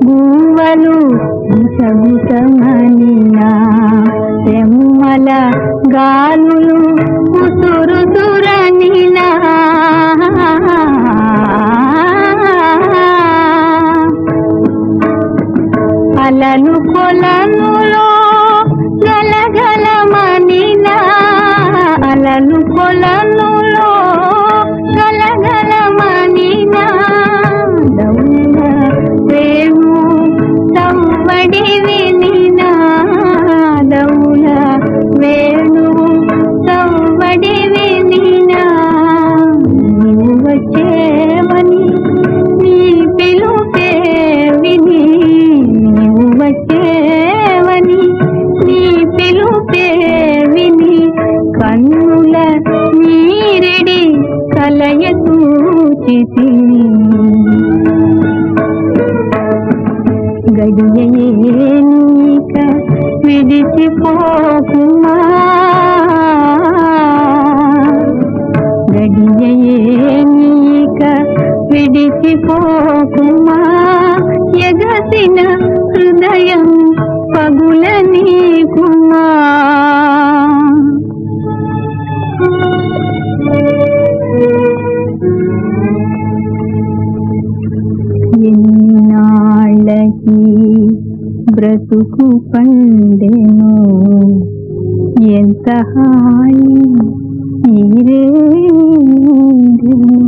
గువ్వలు సగుసమనినా తెమ్మల గాలులు ఉసురు సురనినా అలలు కొలనులో గలగలమనినా గడియే నీక బ్రతుకు పండెను. ఎంత హాయి ఈ రేండెను